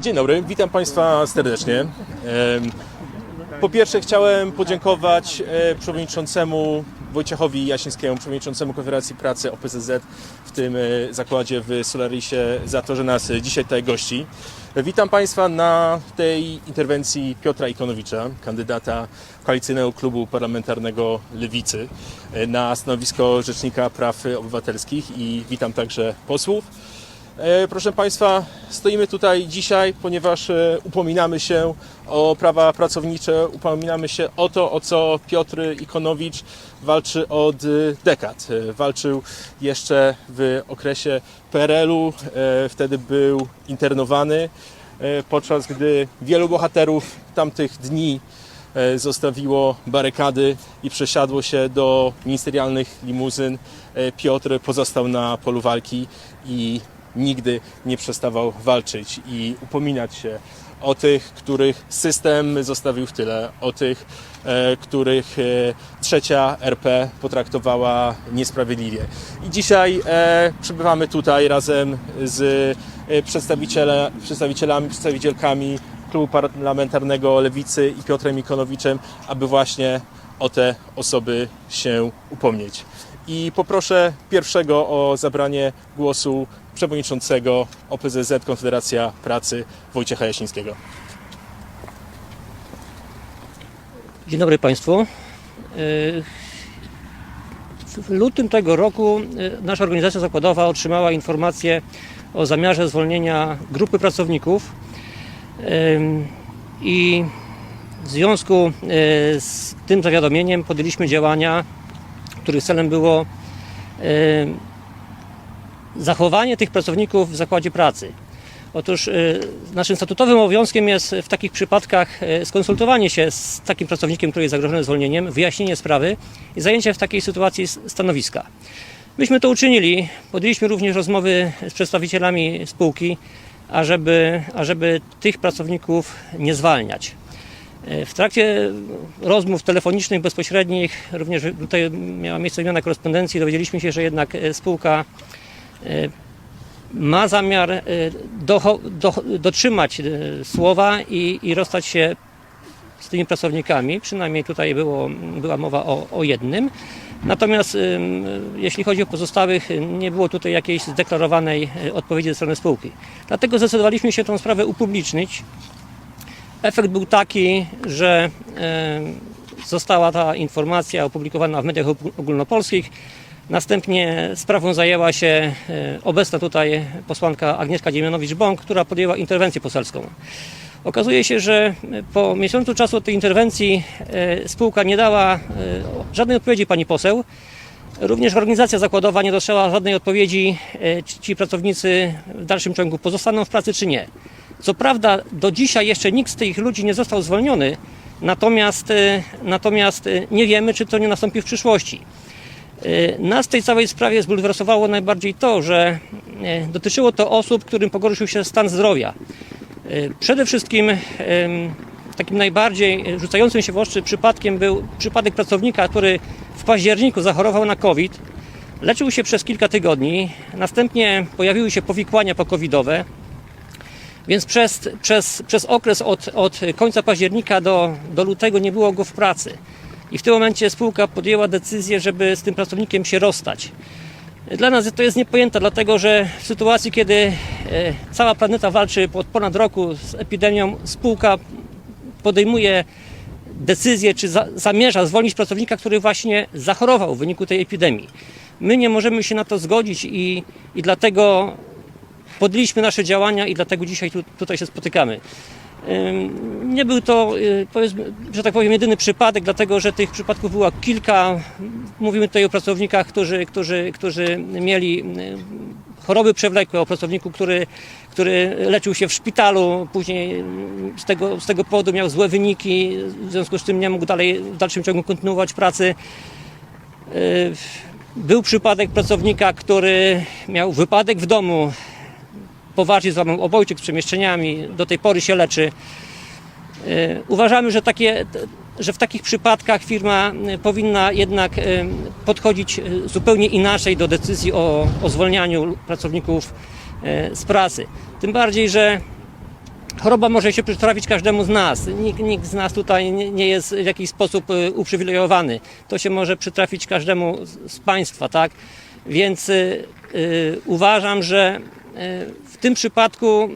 Dzień dobry, witam Państwa serdecznie. Po pierwsze chciałem podziękować e, przewodniczącemu Wojciechowi Jasińskiemu, przewodniczącemu Konfederacji Pracy OPZZ w tym e, zakładzie w Solarisie za to, że nas dzisiaj tutaj gości. Witam Państwa na tej interwencji Piotra Ikonowicza, kandydata Koalicyjnego Klubu Parlamentarnego Lewicy e, na stanowisko Rzecznika Praw Obywatelskich i witam także posłów. E, Proszę Państwa, stoimy tutaj dzisiaj, ponieważ e, upominamy się o prawa pracownicze, upominamy się o to, o co Piotr Ikonowicz walczy od e, dekad. Walczył jeszcze w okresie PRL-u, wtedy był internowany, podczas gdy wielu bohaterów tamtych dni zostawiło barykady i przesiadło się do ministerialnych limuzyn. Piotr pozostał na polu walki i nigdy nie przestawał walczyć i upominać się o tych, których system zostawił w tyle, o tych, e, których e, trzecia RP potraktowała niesprawiedliwie. I dzisiaj e, przybywamy tutaj razem z przedstawicielami, przedstawicielkami Klubu Parlamentarnego Lewicy i Piotrem Ikonowiczem, aby właśnie o te osoby się upomnieć. I poproszę pierwszego o zabranie głosu przewodniczącego OPZZ Konfederacja Pracy Wojciecha Jasińskiego. Dzień dobry Państwu. W lutym tego roku y, nasza organizacja zakładowa otrzymała informację o zamiarze zwolnienia grupy pracowników i w związku y, z tym zawiadomieniem podjęliśmy działania, których celem było y, zachowanie tych pracowników w zakładzie pracy. Otóż y, naszym statutowym obowiązkiem jest w takich przypadkach y, skonsultowanie się z takim pracownikiem, który jest zagrożony zwolnieniem, wyjaśnienie sprawy i zajęcie w takiej sytuacji stanowiska. Myśmy to uczynili. Podjęliśmy również rozmowy z przedstawicielami spółki, ażeby, ażeby tych pracowników nie zwalniać. Y, W trakcie rozmów telefonicznych bezpośrednich, również tutaj miała miejsce wymiana korespondencji, dowiedzieliśmy się, że jednak y, spółka y, ma zamiar docho- do- dotrzymać słowa i, i rozstać się z tymi pracownikami. Przynajmniej tutaj było, była mowa o, o jednym. Natomiast jeśli chodzi o pozostałych, nie było tutaj jakiejś zdeklarowanej odpowiedzi ze strony spółki. Dlatego zdecydowaliśmy się tę sprawę upublicznić. Efekt był taki, że y, została ta informacja opublikowana w mediach ogól- ogólnopolskich. Następnie sprawą zajęła się e, obecna tutaj posłanka Agnieszka Dziemianowicz-Bąk, która podjęła interwencję poselską. Okazuje się, że po miesiącu czasu tej interwencji e, spółka nie dała e, żadnej odpowiedzi pani poseł. Również organizacja zakładowa nie dostrzegła żadnej odpowiedzi, e, czy ci pracownicy w dalszym ciągu pozostaną w pracy, czy nie. Co prawda, do dzisiaj jeszcze nikt z tych ludzi nie został zwolniony, natomiast, e, natomiast e, nie wiemy, czy to nie nastąpi w przyszłości. E, Nas w tej całej sprawie zbulwersowało najbardziej to, że dotyczyło to osób, którym pogorszył się stan zdrowia. Przede wszystkim takim najbardziej rzucającym się w oczy przypadkiem był przypadek pracownika, który w październiku zachorował na COVID, leczył się przez kilka tygodni, następnie pojawiły się powikłania pokowidowe, więc przez, przez, przez okres od, od końca października do, do lutego nie było go w pracy. I w tym momencie spółka podjęła decyzję, żeby z tym pracownikiem się rozstać. Dla nas to jest niepojęte, dlatego że w sytuacji, kiedy e, cała planeta walczy od ponad roku z epidemią, spółka podejmuje decyzję, czy za, zamierza zwolnić pracownika, który właśnie zachorował w wyniku tej epidemii. My nie możemy się na to zgodzić i, i dlatego podjęliśmy nasze działania i dlatego dzisiaj tu, tutaj się spotykamy. Nie był to, y, że tak powiem, jedyny przypadek, dlatego że tych przypadków było kilka. Mówimy tutaj o pracownikach, którzy, którzy, którzy mieli y, choroby przewlekłe, o pracowniku, który, który leczył się w szpitalu, później y, z tego, z tego powodu miał złe wyniki, w związku z czym nie mógł dalej, w dalszym ciągu kontynuować pracy. Był przypadek pracownika, który miał wypadek w domu, poważnie złamał obojczyk z przemieszczeniami, do tej pory się leczy. E, Uważamy, że, takie, że w takich przypadkach firma e, powinna jednak e, podchodzić zupełnie inaczej do decyzji o, o zwolnianiu pracowników z pracy. Tym bardziej, że choroba może się przytrafić każdemu z nas. Nikt, nikt z nas tutaj nie, jest w jakiś sposób uprzywilejowany. To się może przytrafić każdemu z, Państwa, tak? Więc uważam, że tym przypadku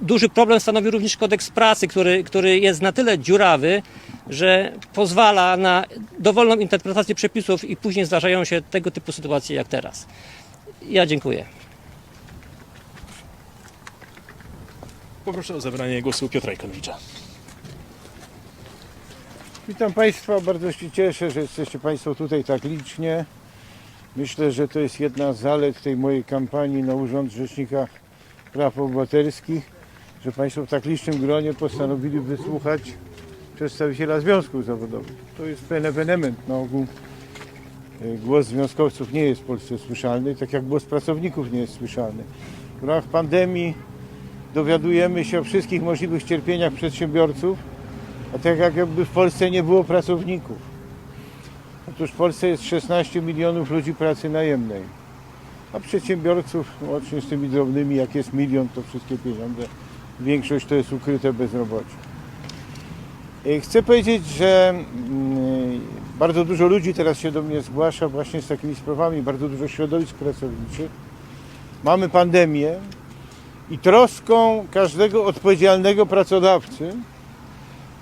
duży problem stanowi również kodeks pracy, który, który jest na tyle dziurawy, że pozwala na dowolną interpretację przepisów i później zdarzają się tego typu sytuacje jak teraz. Ja dziękuję. Poproszę o zabranie głosu Piotra Ikonowicza. Witam Państwa, bardzo się cieszę, że jesteście Państwo tutaj tak licznie. Myślę, że to jest jedna z zalet tej mojej kampanii na Urząd Rzecznika Praw Obywatelskich, że Państwo w tak licznym gronie postanowili wysłuchać przedstawiciela związków zawodowych. To jest pewien ewenement. Na ogół e, głos związkowców nie jest w Polsce słyszalny, tak jak głos pracowników nie jest słyszalny. W ramach pandemii dowiadujemy się o wszystkich możliwych cierpieniach przedsiębiorców, a tak jak jakby w Polsce nie było pracowników. Otóż w Polsce jest 16 milionów ludzi pracy najemnej, a przedsiębiorców, łącznie z tymi drobnymi, jak jest milion, to wszystkie pieniądze, większość to jest ukryte bezrobocie. E, Chcę powiedzieć, że mm, bardzo dużo ludzi teraz się do mnie zgłasza właśnie z takimi sprawami, bardzo dużo środowisk pracowniczych. Mamy pandemię i troską każdego odpowiedzialnego pracodawcy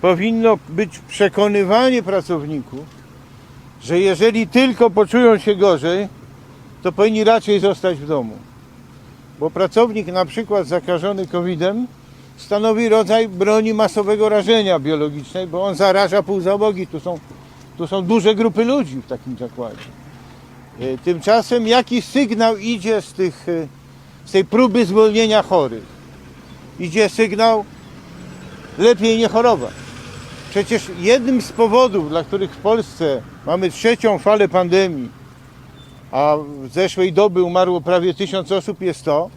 powinno być przekonywanie pracowników, że jeżeli tylko poczują się gorzej, to powinni raczej zostać w domu. Bo pracownik na przykład zakażony COVID-em stanowi rodzaj broni masowego rażenia biologicznej, bo on zaraża pół załogi. Tu są, tu są duże grupy ludzi w takim zakładzie. E, Tymczasem jaki sygnał idzie z, tych, e, z tej próby zwolnienia chorych? Idzie sygnał lepiej nie chorować. Przecież jednym z powodów, dla których w Polsce mamy trzecią falę pandemii, a w zeszłej doby umarło prawie tysiąc osób, jest to,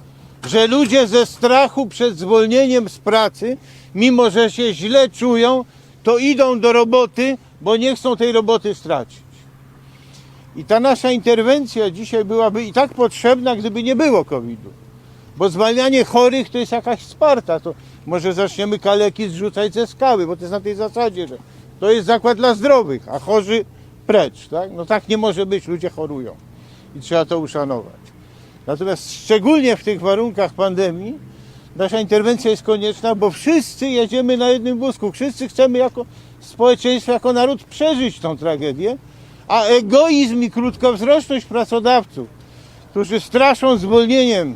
że ludzie ze strachu przed zwolnieniem z pracy, mimo że się źle czują, to idą do roboty, bo nie chcą tej roboty stracić. I ta nasza interwencja dzisiaj byłaby i tak potrzebna, gdyby nie było COVID-u. Bo zwalnianie chorych to jest jakaś Sparta. To może zaczniemy kaleki zrzucać ze skały, bo to jest na tej zasadzie, że to jest zakład dla zdrowych, a chorzy precz. Tak? No tak nie może być, ludzie chorują i trzeba to uszanować. Natomiast szczególnie w tych warunkach pandemii nasza interwencja jest konieczna, bo wszyscy jedziemy na jednym wózku. Wszyscy chcemy jako społeczeństwo, jako naród przeżyć tą tragedię, a egoizm i krótkowzroczność pracodawców, którzy straszą zwolnieniem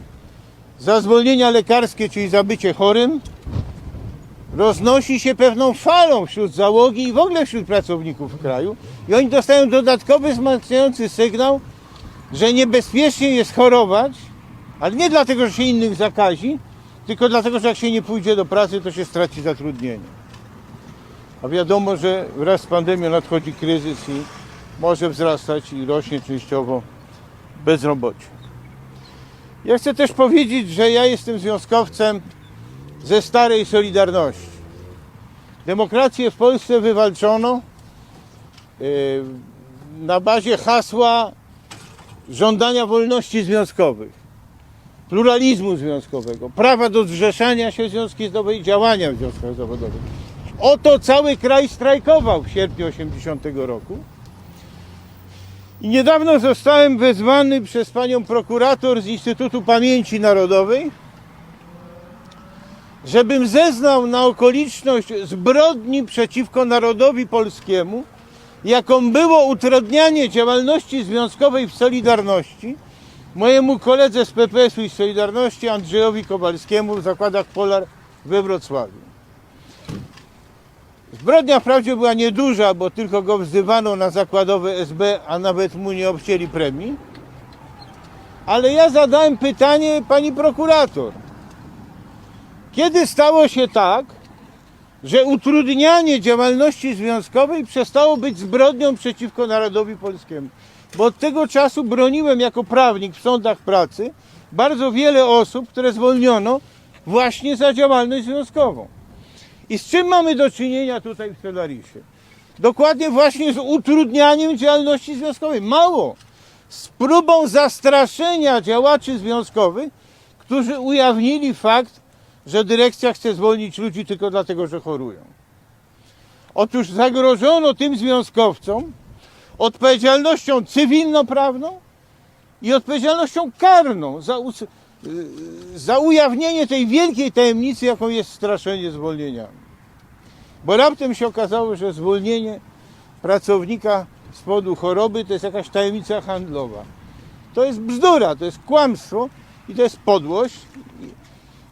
za zwolnienia lekarskie, czyli za bycie chorym, roznosi się pewną falą wśród załogi i w ogóle wśród pracowników w kraju. I oni dostają dodatkowy wzmacniający sygnał, że niebezpiecznie jest chorować, ale nie dlatego, że się innych zakazi, tylko dlatego, że jak się nie pójdzie do pracy, to się straci zatrudnienie. A wiadomo, że wraz z pandemią nadchodzi kryzys i może wzrastać i rośnie częściowo bezrobocie. Ja chcę też powiedzieć, że ja jestem związkowcem ze starej Solidarności. Demokrację w Polsce wywalczono yy, na bazie hasła żądania wolności związkowych, pluralizmu związkowego, prawa do zrzeszania się związki zawodowe i działania w związkach zawodowych. Oto cały kraj strajkował w sierpniu 80 roku. I niedawno zostałem wezwany przez panią prokurator z Instytutu Pamięci Narodowej, żebym zeznał na okoliczność zbrodni przeciwko narodowi polskiemu, jaką było utrudnianie działalności związkowej w Solidarności mojemu koledze z PPS-u i Solidarności Andrzejowi Kowalskiemu w zakładach Polar we Wrocławiu. Zbrodnia wprawdzie była nieduża, bo tylko go wzywano na zakładowe SB, a nawet mu nie obcięli premii. Ale ja zadałem pytanie pani prokurator. Kiedy stało się tak, że utrudnianie działalności związkowej przestało być zbrodnią przeciwko narodowi polskiemu? Bo od tego czasu broniłem jako prawnik w sądach pracy bardzo wiele osób, które zwolniono właśnie za działalność związkową. I z czym mamy do czynienia tutaj w Solarisie? Dokładnie właśnie z utrudnianiem działalności związkowej. Mało. Z próbą zastraszenia działaczy związkowych, którzy ujawnili fakt, że dyrekcja chce zwolnić ludzi tylko dlatego, że chorują. Otóż zagrożono tym związkowcom odpowiedzialnością cywilnoprawną i odpowiedzialnością karną za, y, za ujawnienie tej wielkiej tajemnicy, jaką jest straszenie zwolnieniami. Bo raptem się okazało, że zwolnienie pracownika z powodu choroby to jest jakaś tajemnica handlowa. To jest bzdura, to jest kłamstwo i to jest podłość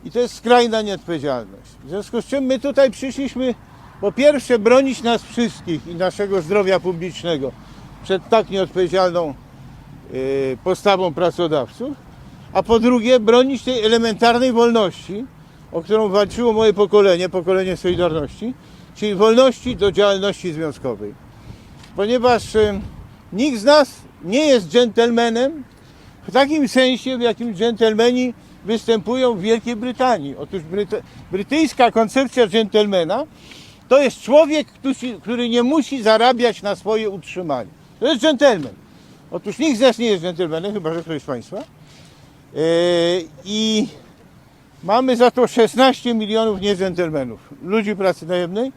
i, to jest skrajna nieodpowiedzialność. W związku z czym my tutaj przyszliśmy po pierwsze bronić nas wszystkich i naszego zdrowia publicznego przed tak nieodpowiedzialną y, postawą pracodawców, a po drugie bronić tej elementarnej wolności, o którą walczyło moje pokolenie, pokolenie Solidarności, czyli wolności do działalności związkowej. Ponieważ y, nikt z nas nie jest dżentelmenem w takim sensie, w jakim dżentelmeni występują w Wielkiej Brytanii. Otóż bryty, brytyjska koncepcja dżentelmena to jest człowiek, który, nie musi zarabiać na swoje utrzymanie. To jest dżentelmen. Otóż nikt z nas nie jest dżentelmenem, chyba że ktoś z Państwa. Yy, I mamy za to 16 milionów niedżentelmenów, ludzi pracy najemnej,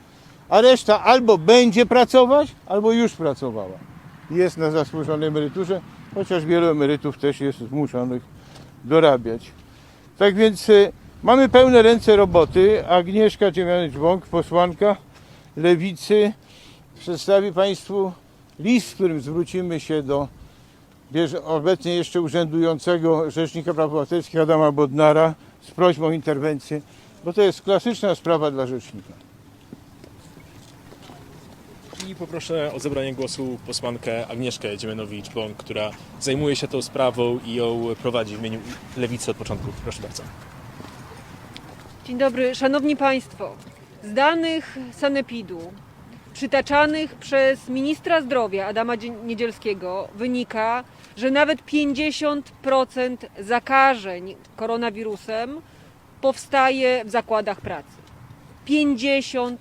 a reszta albo będzie pracować, albo już pracowała. Jest na zasłużonej emeryturze, chociaż wielu emerytów też jest zmuszonych dorabiać. Tak więc y, mamy pełne ręce roboty. Agnieszka Dziemianowicz-Bąk, posłanka Lewicy, przedstawi Państwu list, w którym zwrócimy się do obecnie jeszcze urzędującego Rzecznika Praw Obywatelskich Adama Bodnara z prośbą o interwencję, bo to jest klasyczna sprawa dla Rzecznika. I poproszę o zabranie głosu posłankę Agnieszkę Dziemianowicz-Bąk, która zajmuje się tą sprawą i ją prowadzi w imieniu Lewicy od początku. Proszę bardzo. Dzień dobry, szanowni państwo. Z danych Sanepidu przytaczanych przez ministra zdrowia Adama Dzie- Niedzielskiego wynika, że nawet 50% zakażeń koronawirusem powstaje w zakładach pracy. 50%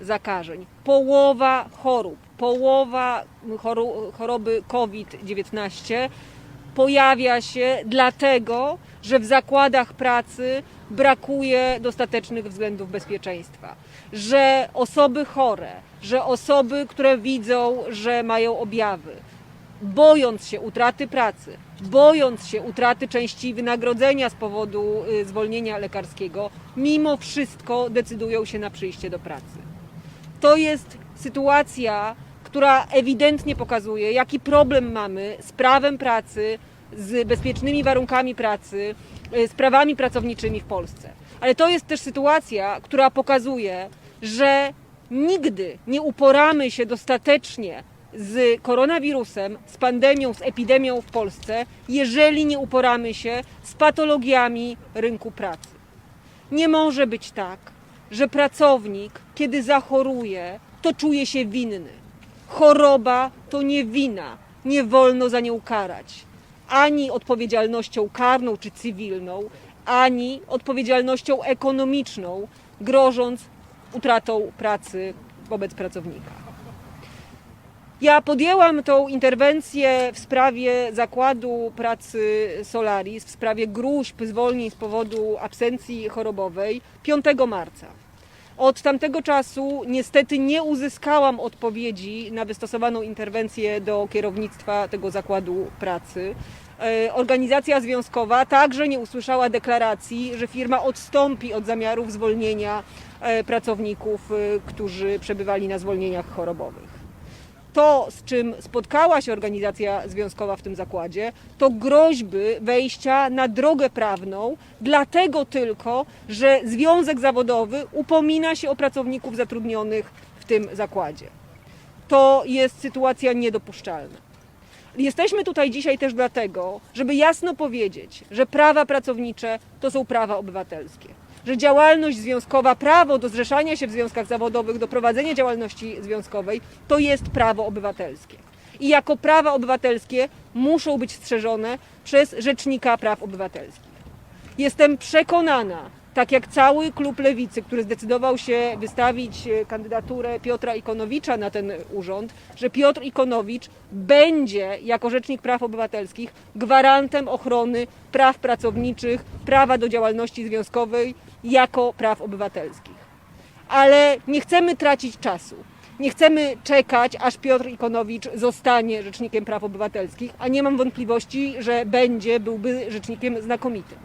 zakażeń. Połowa chorób, połowa choroby COVID-19 pojawia się dlatego, że w zakładach pracy brakuje dostatecznych względów bezpieczeństwa, że osoby chore, że osoby, które widzą, że mają objawy, bojąc się utraty pracy, bojąc się utraty części wynagrodzenia z powodu y, zwolnienia lekarskiego, mimo wszystko decydują się na przyjście do pracy. To jest sytuacja, która ewidentnie pokazuje, jaki problem mamy z prawem pracy, z bezpiecznymi warunkami pracy, y, z prawami pracowniczymi w Polsce. Ale to jest też sytuacja, która pokazuje, że nigdy nie uporamy się dostatecznie z koronawirusem, z pandemią, z epidemią w Polsce, jeżeli nie uporamy się z patologiami rynku pracy. Nie może być tak, że pracownik, kiedy zachoruje, to czuje się winny. Choroba to nie wina, nie wolno za nią karać. Ani odpowiedzialnością karną czy cywilną, ani odpowiedzialnością ekonomiczną, grożąc utratą pracy wobec pracownika. Ja podjęłam tą interwencję w sprawie zakładu pracy Solaris, w sprawie gruźb zwolnień z powodu absencji chorobowej 5 marca. Od tamtego czasu niestety nie uzyskałam odpowiedzi na wystosowaną interwencję do kierownictwa tego zakładu pracy. E, Organizacja związkowa także nie usłyszała deklaracji, że firma odstąpi od zamiarów zwolnienia e, pracowników, e, którzy przebywali na zwolnieniach chorobowych to, z czym spotkała się organizacja związkowa w tym zakładzie, to groźby wejścia na drogę prawną, dlatego tylko, że związek zawodowy upomina się o pracowników zatrudnionych w tym zakładzie. To jest sytuacja niedopuszczalna. Jesteśmy tutaj dzisiaj też dlatego, żeby jasno powiedzieć, że prawa pracownicze to są prawa obywatelskie. Że działalność związkowa, prawo do zrzeszania się w związkach zawodowych, do prowadzenia działalności związkowej to jest prawo obywatelskie. I jako prawa obywatelskie muszą być strzeżone przez Rzecznika Praw Obywatelskich. Jestem przekonana, tak jak cały klub Lewicy, który zdecydował się wystawić e, kandydaturę Piotra Ikonowicza na ten urząd, że Piotr Ikonowicz będzie jako Rzecznik Praw Obywatelskich gwarantem ochrony praw pracowniczych, prawa do działalności związkowej jako praw obywatelskich. Ale nie chcemy tracić czasu. Nie chcemy czekać, aż Piotr Ikonowicz zostanie Rzecznikiem Praw Obywatelskich, a nie mam wątpliwości, że będzie, byłby rzecznikiem znakomitym.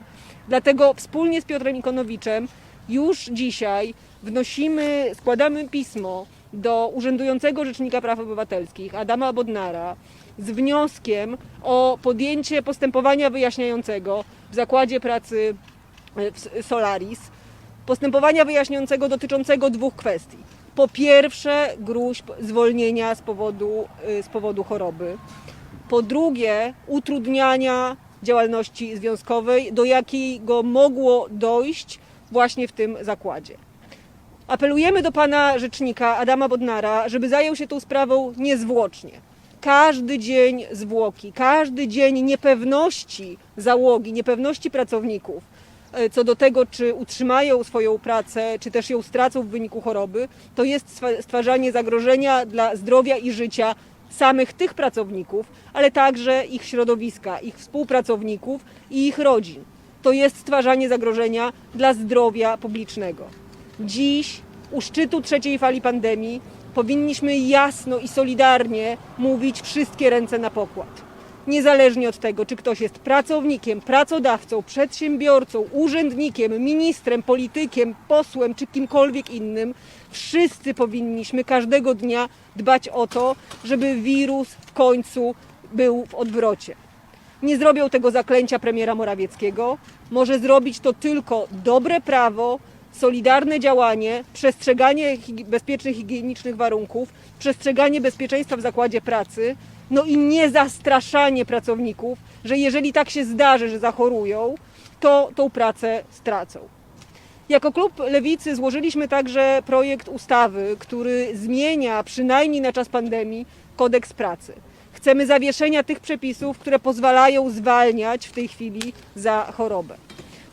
Dlatego wspólnie z Piotrem Ikonowiczem już dzisiaj wnosimy, składamy pismo do urzędującego Rzecznika Praw Obywatelskich Adama Bodnara z wnioskiem o podjęcie postępowania wyjaśniającego w zakładzie pracy Solaris, postępowania wyjaśniającego dotyczącego dwóch kwestii. Po pierwsze, gruźb zwolnienia z powodu, y, z powodu choroby. Po drugie, utrudniania działalności związkowej, do jakiego mogło dojść właśnie w tym zakładzie. Apelujemy do pana rzecznika Adama Bodnara, żeby zajął się tą sprawą niezwłocznie. Każdy dzień zwłoki, każdy dzień niepewności załogi, niepewności pracowników co do tego, czy utrzymają swoją pracę, czy też ją stracą w wyniku choroby, to jest stwa- stwarzanie zagrożenia dla zdrowia i życia samych tych pracowników, ale także ich środowiska, ich współpracowników i ich rodzin. To jest stwarzanie zagrożenia dla zdrowia publicznego. Dziś, u szczytu trzeciej fali pandemii, powinniśmy jasno i solidarnie mówić wszystkie ręce na pokład. Niezależnie od tego, czy ktoś jest pracownikiem, pracodawcą, przedsiębiorcą, urzędnikiem, ministrem, politykiem, posłem czy kimkolwiek innym, wszyscy powinniśmy każdego dnia dbać o to, żeby wirus w końcu był w odwrocie. Nie zrobią tego zaklęcia premiera Morawieckiego. Może zrobić to tylko dobre prawo, solidarne działanie, przestrzeganie bezpiecznych, higienicznych warunków, przestrzeganie bezpieczeństwa w zakładzie pracy, no i nie zastraszanie pracowników, że jeżeli tak się zdarzy, że zachorują, to tą pracę stracą. Jako klub Lewicy złożyliśmy także projekt ustawy, który zmienia przynajmniej na czas pandemii kodeks pracy. Chcemy zawieszenia tych przepisów, które pozwalają zwalniać w tej chwili za chorobę.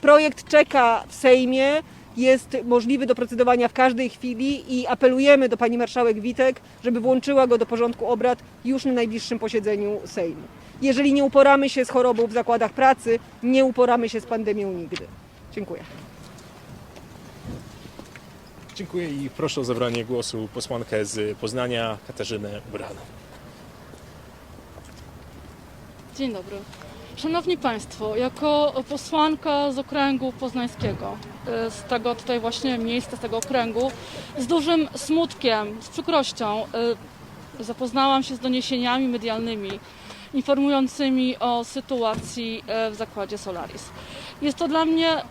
Projekt czeka w Sejmie, jest możliwy do procedowania w każdej chwili i apelujemy do pani marszałek Witek, żeby włączyła go do porządku obrad już na najbliższym posiedzeniu Sejmu. Jeżeli nie uporamy się z chorobą w zakładach pracy, nie uporamy się z pandemią nigdy. Dziękuję. Dziękuję i proszę o zabranie głosu posłankę z Poznania, Katarzynę Braną. Dzień dobry. Szanowni Państwo, jako posłanka z okręgu poznańskiego, y, z tego tutaj właśnie miejsca, z tego okręgu, z dużym smutkiem, z przykrością y, zapoznałam się z doniesieniami medialnymi informującymi o sytuacji y, w zakładzie Solaris. Jest to dla mnie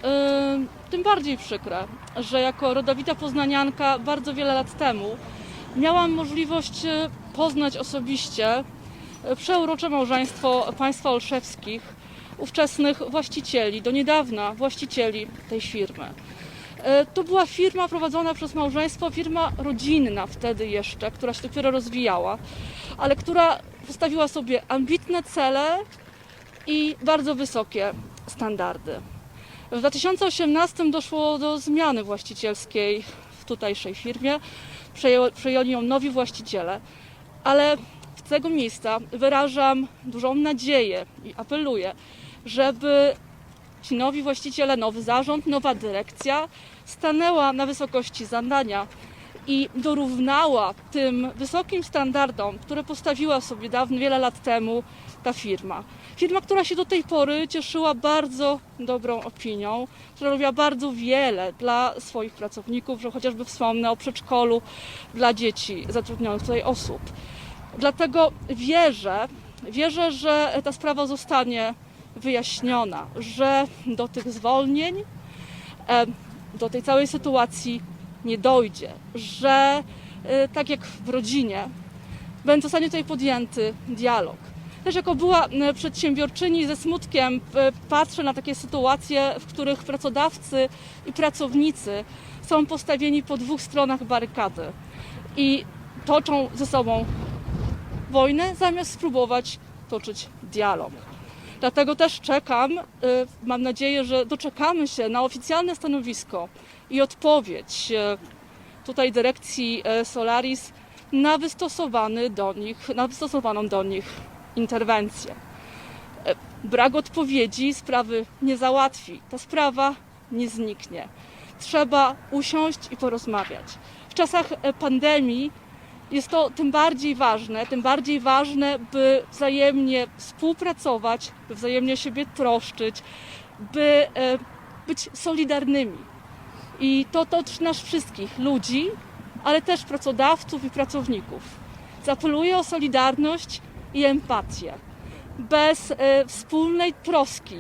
tym bardziej przykre, że jako rodowita poznanianka bardzo wiele lat temu miałam możliwość poznać osobiście przeurocze małżeństwo państwa Olszewskich, ówczesnych właścicieli, do niedawna właścicieli tej firmy. E, To była firma prowadzona przez małżeństwo, firma rodzinna wtedy jeszcze, która się dopiero rozwijała, ale która postawiła sobie ambitne cele i bardzo wysokie standardy. W 2018 doszło do zmiany właścicielskiej w tutejszej firmie. Przeję- Przejęli ją nowi właściciele, ale z tego miejsca wyrażam dużą nadzieję i apeluję, żeby ci nowi właściciele, nowy zarząd, nowa dyrekcja stanęła na wysokości zadania i dorównała tym wysokim standardom, które postawiła sobie dawno, wiele lat temu ta firma. Firma, która się do tej pory cieszyła bardzo dobrą opinią, która robiła bardzo wiele dla swoich pracowników, że chociażby wspomnę o przedszkolu dla dzieci zatrudnionych tutaj osób. Dlatego wierzę, wierzę, że ta sprawa zostanie wyjaśniona, że do tych zwolnień, e, do tej całej sytuacji nie dojdzie, że e, tak jak w rodzinie, będzie zostanie tutaj podjęty dialog. Też jako była przedsiębiorczyni ze smutkiem patrzę na takie sytuacje, w których pracodawcy i pracownicy są postawieni po dwóch stronach barykady i toczą ze sobą wojnę, zamiast spróbować toczyć dialog. Dlatego też czekam, y, mam nadzieję, że doczekamy się na oficjalne stanowisko i odpowiedź y, tutaj dyrekcji y, Solaris na wystosowany do nich, na wystosowaną do nich interwencję. Brak odpowiedzi sprawy nie załatwi. Ta sprawa nie zniknie. Trzeba usiąść i porozmawiać. W czasach pandemii jest to tym bardziej ważne, tym bardziej ważne, by wzajemnie współpracować, by wzajemnie siebie troszczyć, by e, być solidarnymi. I to dotyczy nas wszystkich, ludzi, ale też pracodawców i pracowników. Zapeluję o solidarność i empatię. Bez e, wspólnej troski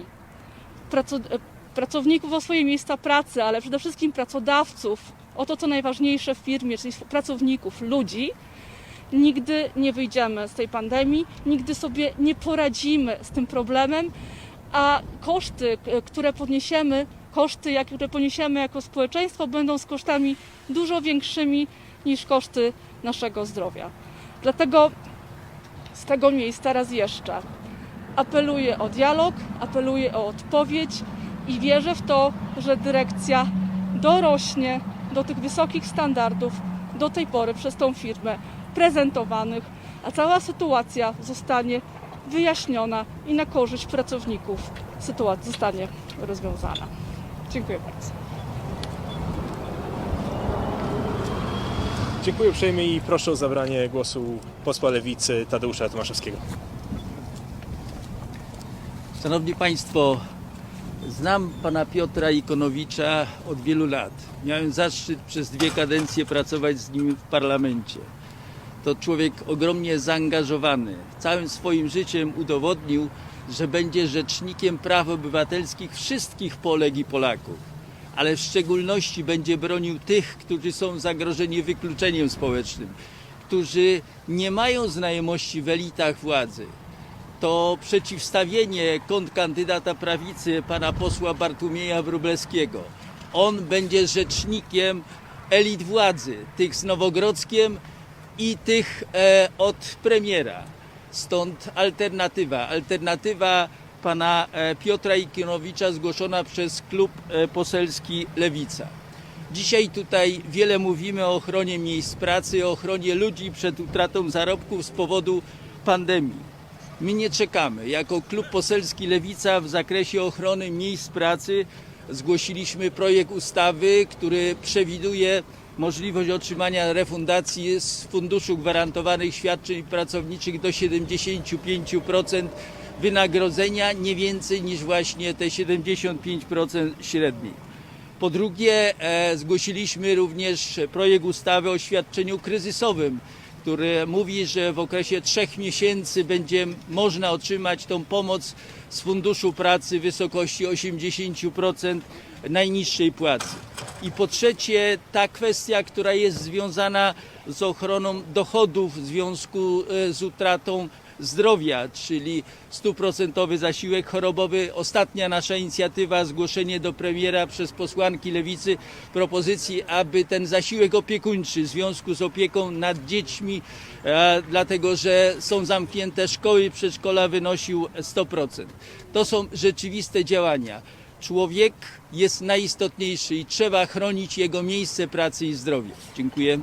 e, pracowników o swoje miejsca pracy, ale przede wszystkim pracodawców o to, co najważniejsze w firmie, czyli pracowników, ludzi, nigdy nie wyjdziemy z tej pandemii, nigdy sobie nie poradzimy z tym problemem, a koszty, które podniesiemy, koszty, które poniesiemy jako społeczeństwo, będą z kosztami dużo większymi niż koszty naszego zdrowia. Dlatego z tego miejsca raz jeszcze apeluję o dialog, apeluję o odpowiedź i wierzę w to, że dyrekcja dorośnie do tych wysokich standardów do tej pory przez tą firmę prezentowanych, a cała sytuacja zostanie wyjaśniona i na korzyść pracowników sytuacja zostanie rozwiązana. Dziękuję bardzo. Dziękuję uprzejmie i proszę o zabranie głosu posła Lewicy Tadeusza Tomaszewskiego. Szanowni Państwo, znam pana Piotra Ikonowicza od wielu lat. Miałem zaszczyt przez dwie kadencje pracować z nim w parlamencie. To człowiek ogromnie zaangażowany. Całym swoim życiem udowodnił, że będzie rzecznikiem praw obywatelskich wszystkich Polek i Polaków, ale w szczególności będzie bronił tych, którzy są zagrożeni wykluczeniem społecznym, którzy nie mają znajomości w elitach władzy to przeciwstawienie kontrkandydata prawicy pana posła Bartłomieja Wróblewskiego. On będzie rzecznikiem elit władzy, tych z Nowogrodzkiem i tych e, od premiera. Stąd alternatywa. Alternatywa pana e, Piotra Ikonowicza zgłoszona przez klub e, poselski Lewica. Dzisiaj tutaj wiele mówimy o ochronie miejsc pracy, o ochronie ludzi przed utratą zarobków z powodu pandemii. My nie czekamy. Jako klub poselski Lewica w zakresie ochrony miejsc pracy zgłosiliśmy projekt ustawy, który przewiduje możliwość otrzymania refundacji z Funduszu Gwarantowanych Świadczeń Pracowniczych do 75% wynagrodzenia, nie więcej niż właśnie te 75% średniej. Po drugie, e, zgłosiliśmy również projekt ustawy o świadczeniu kryzysowym, który mówi, że w okresie trzech miesięcy będzie można otrzymać tą pomoc z Funduszu Pracy w wysokości 80% najniższej płacy. I po trzecie, ta kwestia, która jest związana z ochroną dochodów w związku e, z utratą zdrowia, czyli stuprocentowy zasiłek chorobowy. Ostatnia nasza inicjatywa, zgłoszenie do premiera przez posłanki Lewicy propozycji, aby ten zasiłek opiekuńczy w związku z opieką nad dziećmi, dlatego że są zamknięte szkoły, przedszkola wynosił 100%. To są rzeczywiste działania. Człowiek jest najistotniejszy i trzeba chronić jego miejsce pracy i zdrowie. Dziękuję.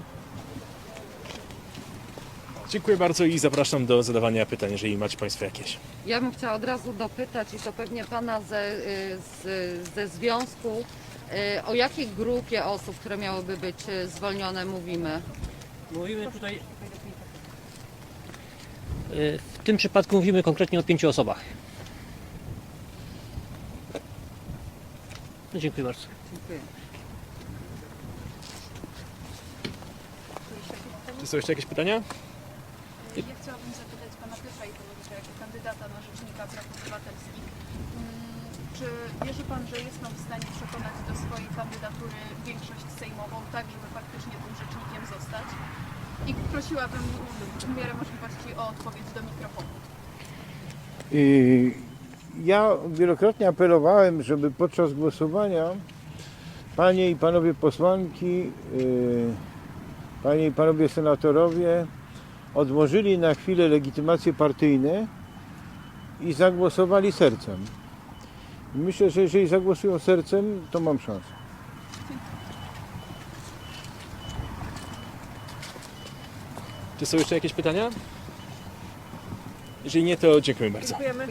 Dziękuję bardzo i zapraszam do zadawania pytań, jeżeli macie Państwo jakieś. Ja bym chciała od razu dopytać i to pewnie Pana ze, y, z, ze związku, y, o jakiej grupie osób, które miałyby być y, zwolnione mówimy? Mówimy tutaj. W tym przypadku mówimy konkretnie o pięciu osobach. No, dziękuję bardzo. Dziękuję. Czy są jeszcze jakieś pytania? Ja chciałabym zapytać pana Piotra Ikonowicza jako kandydata na Rzecznika Praw Obywatelskich. Mm, Czy wierzy pan, że jest pan w stanie przekonać do swojej kandydatury większość sejmową, tak żeby faktycznie tym rzecznikiem zostać? I prosiłabym w miarę możliwości o odpowiedź do mikrofonu. Ja wielokrotnie apelowałem, żeby podczas głosowania panie i panowie posłanki, yy, panie i panowie senatorowie odłożyli na chwilę legitymacje partyjne i zagłosowali sercem. Myślę, że jeżeli zagłosują sercem, to mam szansę. Czy są jeszcze jakieś pytania? Jeżeli nie, to dziękuję bardzo. Dziękujemy.